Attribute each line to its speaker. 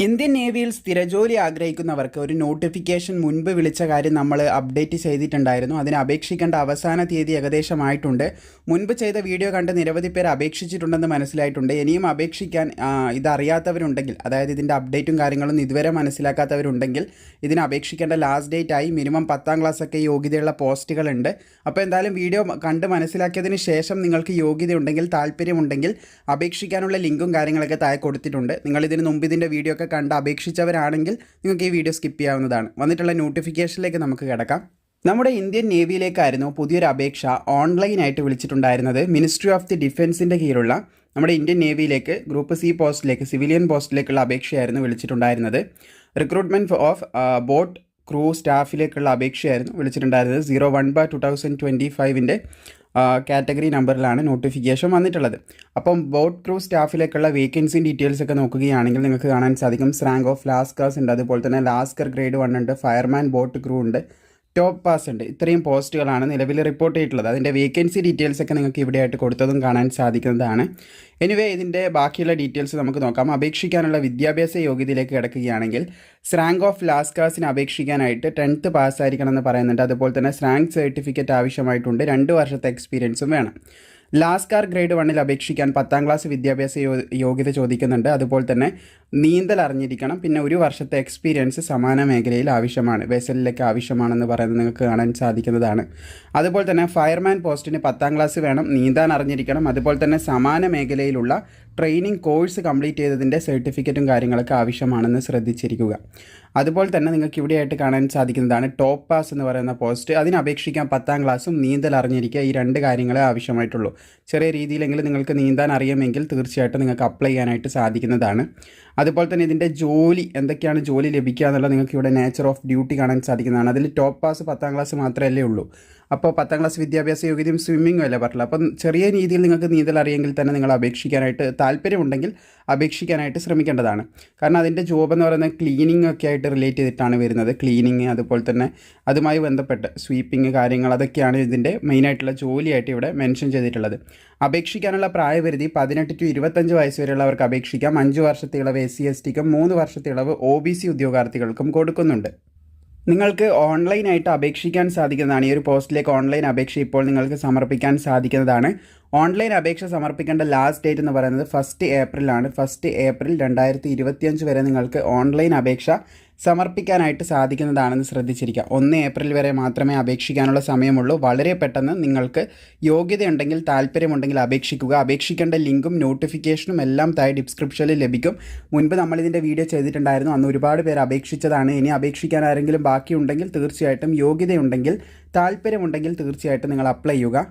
Speaker 1: Indian നേവിയിൽ സ്ഥിരജോലി ആഗ്രഹിക്കുന്നവർക്ക് ഒരു notification മുൻപ് വിളിച്ച കാര്യം നമ്മൾ അപ്ഡേറ്റ് ചെയ്തിട്ടുണ്ടായിരുന്നു. അതിന് അപേക്ഷിക്കേണ്ട അവസാന തീയതി ഏകദേശമായിട്ടുണ്ട്. മുൻപ് ചെയ്ത വീഡിയോ കണ്ട് നിരവധി പേർ അപേക്ഷിച്ചിട്ടുണ്ടെന്ന് മനസ്സിലായിട്ടുണ്ട്. ഇനിയും അപേക്ഷിക്കാൻ ഇതറിയാത്തവരുണ്ടെങ്കിൽ അതായത് ഇതിന്റെ അപ്ഡേറ്റും കാര്യങ്ങളും ഇതുവരെ മനസ്സിലാക്കാത്തവരുണ്ടെങ്കിൽ ഇതിന് അപേക്ഷിക്കേണ്ട ലാസ്റ്റ് ഡേറ്റ് ആയി മിനിമം പത്താം ക്ലാസ് ഒക്കെ യോഗ്യതയുള്ള പോസ്റ്റുകളുണ്ട്. അപ്പോൾ എന്തായാലും വീഡിയോ കണ്ട് മനസ്സിലാക്കിയതിന് ശേഷം നിങ്ങൾക്ക് യോഗ്യതയുണ്ടെങ്കിൽ താല്പര്യമുണ്ടെങ്കിൽ അപേക്ഷിക്കാനുള്ള ലിങ്കും കാര്യങ്ങളൊക്കെ താഴെ കൊടുത്തിട്ടുണ്ട്. നിങ്ങൾ ഇതിന് മുമ്പ് ഇതിന്റെ വീഡിയോ ഒക്കെ കണ്ട് അപേക്ഷിച്ചവരാണെങ്കിൽ നിങ്ങൾക്ക് ഈ വീഡിയോ സ്കിപ്പ് ചെയ്യാവുന്നതാണ്. വന്നിട്ടുള്ള നോട്ടിഫിക്കേഷനിലേക്ക് നമുക്ക് കിടക്കാം. നമ്മുടെ ഇന്ത്യൻ നേവിയിലേക്കായിരുന്നു പുതിയൊരു അപേക്ഷ ഓൺലൈനായിട്ട് വിളിച്ചിട്ടുണ്ടായിരുന്നത്. മിനിസ്ട്രി ഓഫ് ദി ഡിഫൻസിന്റെ കീഴിലുള്ള നമ്മുടെ ഇന്ത്യൻ നേവിയിലേക്ക് ഗ്രൂപ്പ് സി പോസ്റ്റിലേക്ക് സിവിലിയൻ പോസ്റ്റിലേക്കുള്ള അപേക്ഷയായിരുന്നു വിളിച്ചിട്ടുണ്ടായിരുന്നത്. റിക്രൂട്ട്മെന്റ് ഓഫ് ബോട്ട് ക്രൂ സ്റ്റാഫിലേക്കുള്ള അപേക്ഷയായിരുന്നു വിളിച്ചിട്ടുണ്ടായിരുന്നത്. Zero one bar two thousand twenty ഫൈവിന്റെ category നമ്പറിലാണ് നോട്ടിഫിക്കേഷൻ വന്നിട്ടുള്ളത്. അപ്പം ബോട്ട് ക്രൂ സ്റ്റാഫിലേക്കുള്ള വേക്കൻസി ഡീറ്റെയിൽസ് ഒക്കെ നോക്കുകയാണെങ്കിൽ നിങ്ങൾക്ക് കാണാൻ സാധിക്കും. റാങ്ക് ഓഫ് ലാസ്കേഴ്സ് ഉണ്ട്. അതുപോലെ തന്നെ ലാസ്കർ ഗ്രേഡ് വൺ ഉണ്ട്. ഫയർമാൻ ബോട്ട് ക്രൂ ഉണ്ട്. ടോപ്പ് പാസ് ഉണ്ട്. ഇത്രയും പോസ്റ്റുകളാണ് നിലവിൽ റിപ്പോർട്ട് ചെയ്തിട്ടുള്ളത്. അതിന്റെ വേക്കൻസി ഡീറ്റെയിൽസ് ഒക്കെ നിങ്ങൾക്ക് ഇവിടെയായിട്ട് കൊടുത്തതും കാണാൻ സാധിക്കുന്നതാണ്. എനിവേ ഇതിന്റെ ബാക്കിയുള്ള ഡീറ്റെയിൽസ് നമുക്ക് നോക്കാം. അപേക്ഷിക്കാനുള്ള വിദ്യാഭ്യാസ യോഗ്യതയിലേക്ക് കിടക്കുകയാണെങ്കിൽ സ്രാങ്ക് ഓഫ് ലാസ്കാസിന് അപേക്ഷിക്കാനായിട്ട് ടെൻത്ത് പാസ്സായിരിക്കണം എന്ന് പറയുന്നുണ്ട്. അതുപോലെ തന്നെ സ്രാങ്ക് സർട്ടിഫിക്കറ്റ് ആവശ്യമായിട്ടുണ്ട്. രണ്ട് വർഷത്തെ എക്സ്പീരിയൻസും വേണം. ലാസ്കാർ ഗ്രേഡ് വണ്ണിൽ അപേക്ഷിക്കാൻ പത്താം ക്ലാസ് വിദ്യാഭ്യാസ യോഗ്യത ചോദിക്കുന്നുണ്ട്. അതുപോലെ തന്നെ നീന്തൽ അറിഞ്ഞിരിക്കണം. പിന്നെ ഒരു വർഷത്തെ എക്സ്പീരിയൻസ് സമാന മേഖലയിൽ ആവശ്യമാണ്. വെസലിലേക്ക് ആവശ്യമാണെന്ന് പറയുന്നത് നിങ്ങൾക്ക് കാണാൻ സാധിക്കുന്നതാണ്. അതുപോലെ തന്നെ ഫയർമാൻ പോസ്റ്റിന് പത്താം ക്ലാസ് വേണം. നീന്താൻ അറിഞ്ഞിരിക്കണം. അതുപോലെ തന്നെ സമാന മേഖലയിലുള്ള ട്രെയിനിങ് കോഴ്സ് കംപ്ലീറ്റ് ചെയ്തതിന്റെ സർട്ടിഫിക്കറ്റും കാര്യങ്ങളൊക്കെ ആവശ്യമാണെന്ന് ശ്രദ്ധിച്ചിരിക്കുക. അതുപോലെ തന്നെ നിങ്ങൾക്ക് ഇവിടെയായിട്ട് കാണാൻ സാധിക്കുന്നതാണ് ടോപ്പ് പാസ് എന്ന് പറയുന്ന പോസ്റ്റ് അതിന് അപേക്ഷിക്കാൻ പത്താം ക്ലാസ്സും നീന്തൽ അറിഞ്ഞിരിക്കുക ഈ രണ്ട് കാര്യങ്ങളെ ആവശ്യമായിട്ടുള്ളൂ. ചെറിയ രീതിയിലെങ്കിലും നിങ്ങൾക്ക് നീന്താൻ അറിയാമെങ്കിൽ തീർച്ചയായിട്ടും നിങ്ങൾക്ക് അപ്ലൈ ചെയ്യാനായിട്ട് സാധിക്കുന്നതാണ്. അതുപോലെ തന്നെ ഇതിന്റെ ജോലി എന്തൊക്കെയാണ് ജോലി ലഭിക്കുക എന്നുള്ളത് നിങ്ങൾക്ക് ഇവിടെ നേച്ചർ ഓഫ് ഡ്യൂട്ടി കാണാൻ സാധിക്കുന്നതാണ്. അതിൽ ടോപ്പ് പാസ് പത്താം ക്ലാസ് മാത്രമല്ലേ ഉള്ളൂ. അപ്പോൾ പത്താം ക്ലാസ് വിദ്യാഭ്യാസ യോഗ്യതയും സ്വിമ്മിങ്ങും അല്ലേ പറഞ്ഞില്ല അപ്പം ചെറിയ രീതിയിൽ നിങ്ങൾക്ക് നീന്തൽ അറിയെങ്കിൽ തന്നെ നിങ്ങൾ അപേക്ഷിക്കാനായിട്ട് താല്പര്യമുണ്ടെങ്കിൽ അപേക്ഷിക്കാനായിട്ട് ശ്രമിക്കേണ്ടതാണ്. കാരണം അതിന്റെ ജോബ് എന്ന് പറയുന്നത് ക്ലീനിങ് ഒക്കെ ആയിട്ട് റിലേറ്റ് ചെയ്തിട്ടാണ് വരുന്നത്. ക്ലീനിങ് അതുപോലെ തന്നെ അതുമായി ബന്ധപ്പെട്ട് സ്വീപ്പിംഗ് കാര്യങ്ങൾ അതൊക്കെയാണ് ഇതിന്റെ മെയിനായിട്ടുള്ള ജോലിയായിട്ട് ഇവിടെ മെൻഷൻ ചെയ്തിട്ടുള്ളത്. അപേക്ഷിക്കാനുള്ള പ്രായപരിധി പതിനെട്ട് ടു ഇരുപത്തഞ്ച് വയസ്സ് വരെയുള്ളവർക്ക് അപേക്ഷിക്കാം. അഞ്ച് വർഷത്തെ ഇളവ് എസ് സി എസ് ടിക്കും മൂന്ന് വർഷത്തെ ഇളവ് ഒ ബി സി ഉദ്യോഗാർത്ഥികൾക്കും കൊടുക്കുന്നുണ്ട്. നിങ്ങൾക്ക് ഓൺലൈനായിട്ട് അപേക്ഷിക്കാൻ സാധിക്കുന്നതാണ്. ഈ ഒരു പോസ്റ്റിലേക്ക് ഓൺലൈൻ അപേക്ഷ ഇപ്പോൾ നിങ്ങൾക്ക് സമർപ്പിക്കാൻ സാധിക്കുന്നതാണ്. ഓൺലൈൻ അപേക്ഷ സമർപ്പിക്കേണ്ട ലാസ്റ്റ് ഡേറ്റ് എന്ന് പറയുന്നത് ഫസ്റ്റ് ഏപ്രിലാണ്. ഫസ്റ്റ് ഏപ്രിൽ രണ്ടായിരത്തി ഇരുപത്തിയഞ്ച് വരെ നിങ്ങൾക്ക് ഓൺലൈൻ അപേക്ഷ സമർപ്പിക്കാനായിട്ട് സാധിക്കുന്നതാണെന്ന് ശ്രദ്ധിച്ചിരിക്കുക. ഒന്ന് ഏപ്രിൽ വരെ മാത്രമേ അപേക്ഷിക്കാനുള്ള സമയമുള്ളൂ. വളരെ പെട്ടെന്ന് നിങ്ങൾക്ക് യോഗ്യതയുണ്ടെങ്കിൽ താല്പര്യമുണ്ടെങ്കിൽ അപേക്ഷിക്കുക. അപേക്ഷിക്കേണ്ട ലിങ്കും നോട്ടിഫിക്കേഷനും എല്ലാം താഴെ ഡിസ്ക്രിപ്ഷനിൽ ലഭിക്കും. മുൻപ് നമ്മൾ ഇതിന്റെ വീഡിയോ ചെയ്തിട്ടുണ്ടായിരുന്നു. അന്ന് ഒരുപാട് പേര് അപേക്ഷിച്ചതാണ്. ഇനി അപേക്ഷിക്കാൻ ആരെങ്കിലും ബാക്കിയുണ്ടെങ്കിൽ തീർച്ചയായിട്ടും യോഗ്യതയുണ്ടെങ്കിൽ താല്പര്യമുണ്ടെങ്കിൽ തീർച്ചയായിട്ടും നിങ്ങൾ അപ്ലൈ ചെയ്യുക.